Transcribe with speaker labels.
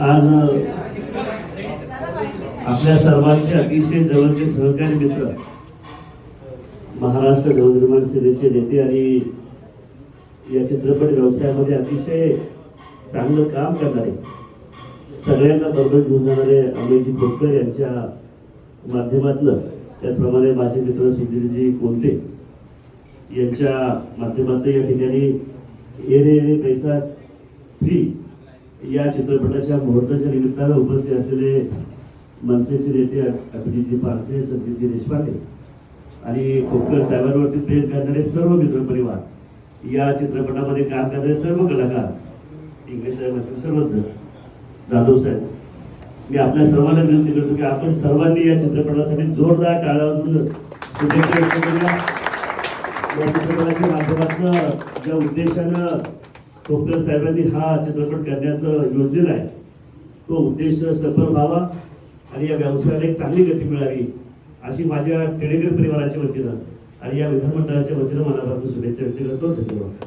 Speaker 1: आज आपल्या सर्वांचे अतिशय जवळचे सहकारी मित्र महाराष्ट्र नवनिर्माण सेनेचे नेते आणि या चित्रपट व्यवसायामध्ये अतिशय चांगलं काम करणारे सगळ्यांना बरोबर घेऊन जाणारे अमेजी खोतकर यांच्या माध्यमातलं त्याचप्रमाणे माझे मित्र सुधीरजी कोलते यांच्या माध्यमातून या ठिकाणी एरे एरे पैसा फ्री या चित्रपटाच्या मुहूर्ताच्या निमित्तानं उपस्थित असलेले मनसेचे नेते अभिजितजी पारसे संदीपजी देशपांडे आणि खोपकर साहेबांवरती प्रेम करणारे सर्व मित्रपरिवार या चित्रपटामध्ये काम करणारे सर्व कलाकार इंग्लिश साहेब असतील सर्वच जाधव साहेब मी आपल्या सर्वांना विनंती करतो की आपण सर्वांनी या चित्रपटासाठी जोरदार टाळा शुभेच्छा व्यक्त करूया. या चित्रपटाच्या माध्यमातून ज्या उद्देशानं खोपकर साहेबांनी हा चित्रपट करण्याचं योजलेलं आहे. तो उद्देश सफल व्हावा आणि या व्यवसायाला एक चांगली गती मिळावी अशी माझ्या टेडेकर परिवाराच्या वतीनं आणि या विधानमंडळाच्या वतीनं मनापासून शुभेच्छा व्यक्त करतो. धन्यवाद.